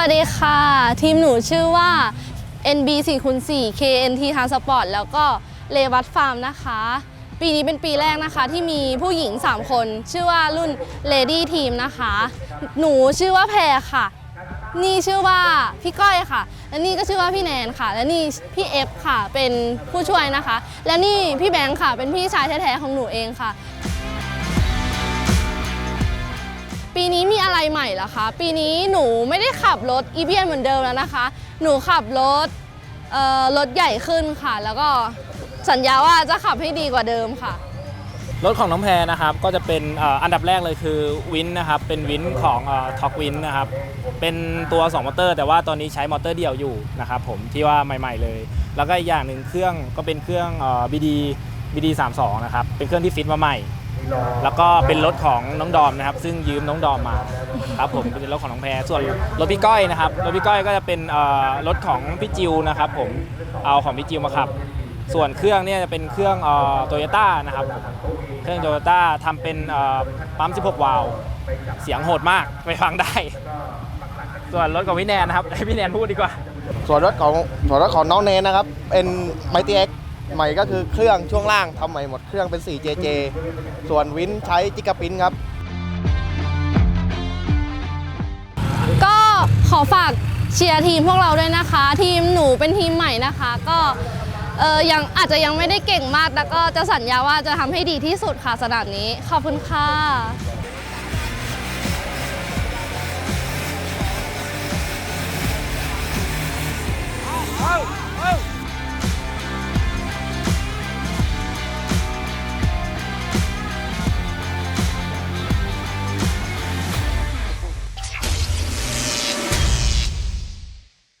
วัสดีค่ะ ทีมหนูชื่อว่า NB 4คูณ4 KNT Transport แล้วก็เลวัตฟาร์มนะคะ ปีนี้เป็นปีแรกนะคะที่มีผู้หญิง 3 คน ชื่อว่ารุ่น Lady Team นะคะ หนูชื่อว่าแพรค่ะ นี่ชื่อว่าพี่ก้อยค่ะ และนี่ก็ชื่อว่าพี่แนนค่ะ และนี่พี่เอฟค่ะเป็นผู้ช่วยนะคะ และนี่พี่แบงค์ค่ะเป็นพี่ชายแท้ๆของหนูเองค่ะ ปีนี้มีอะไรใหม่เหรอคะ ปีนี้หนูไม่ได้ขับรถอีเบียนเหมือนเดิมแล้วนะคะ หนูขับรถเอ่อรถใหญ่ขึ้นค่ะ แล้วก็สัญญาว่าจะขับให้ดีกว่าเดิมค่ะ รถของน้องแพรนะครับก็จะเป็นเอ่ออันดับแรกเลยคือวินนะครับเป็นวินของท็อกวินนะครับเป็นตัว 2 มอเตอร์ แต่ว่าตอนนี้ใช้มอเตอร์เดี่ยวอยู่นะครับผมที่ว่าใหม่ ๆ เลย แล้วก็อีกอย่างหนึ่งเครื่องก็เป็นเครื่องเอ่อ BD BD 32นะครับเป็นเครื่องที่ฟิตมาใหม่ แล้วก็เป็นรถของน้องดอมนะครับ ซึ่งยืมน้องดอมมาครับผมเป็นรถของน้องแพรส่วนรถพี่ก้อยนะครับรถพี่ก้อยก็จะเป็นเอ่อรถของพี่จิวนะครับ ผมเอาของพี่จิวมาขับ ส่วนเครื่องเนี่ยจะเป็นเครื่องโตโยต้านะครับผมเครื่องโตโยต้าทำเป็นเอ่อปั๊ม 16 วาล์วเสียงโหดมากไปฟังได้ ส่วนรถของพี่แนนนะครับให้พี่แนนพูดดีกว่า ส่วนรถของส่วนรถของน้องเนนนะครับเป็นไมตี้เอ็ก ใหม่ก็คือเครื่องช่วงล่างทำใหม่หมดเครื่องเป็น 4JJ ส่วนวินใช้จิกาปินครับ ก็ขอฝากเชียร์ทีมพวกเราด้วยนะคะ ทีมหนูเป็นทีมใหม่นะคะ ก็เออยังอาจจะยังไม่ได้เก่งมากแต่ก็จะสัญญาว่าจะทำให้ดีที่สุดค่ะสนามนี้ ขอบคุณค่ะ